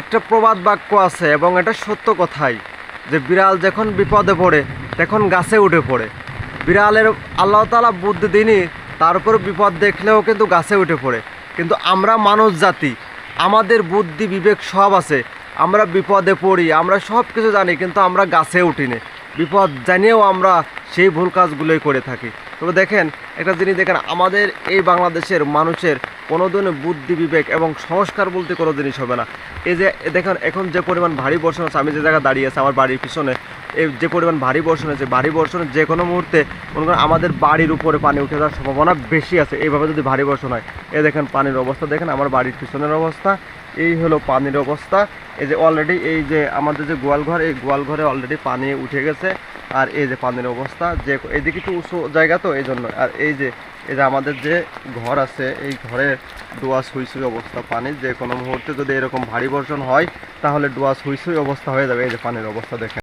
একটা প্রবাদ বাক্য আছে এবং এটা সত্য কথাই, যে বিড়াল যখন বিপদে পড়ে, তখন গাছে উঠে পড়ে। বিড়ালের আল্লাহ তালা বুদ্ধি দিনই তার উপর বিপদ দেখলেও কিন্তু গাছে উঠে পড়ে। কিন্তু আমরা মানুষ জাতি, আমাদের বুদ্ধি, বিবেক সব আছে। আমরা বিপদে পড়ি, আমরা সব কিছু জানি, কিন্তু আমরা গাছে উঠি না। বিপদ জানিয়েও আমরা সেই ভুল কাজগুলোই করে থাকি। তবে দেখেন, একটা জিনিস দেখেন, আমাদের এই বাংলাদেশের মানুষের কোনো দিনও বুদ্ধি বিবেক এবং সংস্কার বলতে কোনো জিনিস হবে না। এই যে এ দেখেন, এখন যে পরিমাণ ভারী বর্ষণ আছে, আমি যে জায়গায় দাঁড়িয়ে আছি, আমার বাড়ির পিছনে, এই যে পরিমাণ ভারী বর্ষণ আছে ভারী বর্ষণের যে কোনো মুহূর্তে মনে করেন আমাদের বাড়ির উপরে পানি উঠে যাওয়ার সম্ভাবনা বেশি আছে। এইভাবে যদি ভারী বর্ষণ হয়, এই দেখেন পানির অবস্থা, দেখেন আমার বাড়ির পিছনের অবস্থা, এই হলো পানির অবস্থা। এই যে অলরেডি এই যে আমাদের যে গোয়াল ঘর এই গোয়াল ঘরে অলরেডি পানি উঠে গেছে। আর এই যে পানির অবস্থা, যে এদিকে একটু উঁচু জায়গা তো এই জন্য আর এই যে এই যে আমাদের যে ঘর আছে, এই ঘরের ডোয়া হুইসুই অবস্থা পানি। যে কোনো মুহূর্তে যদি এরকম ভারী বর্ষণ হয়, তাহলে ডোয়া হুইসুই অবস্থা হয়ে যাবে। এই যে পানির অবস্থা দেখেন।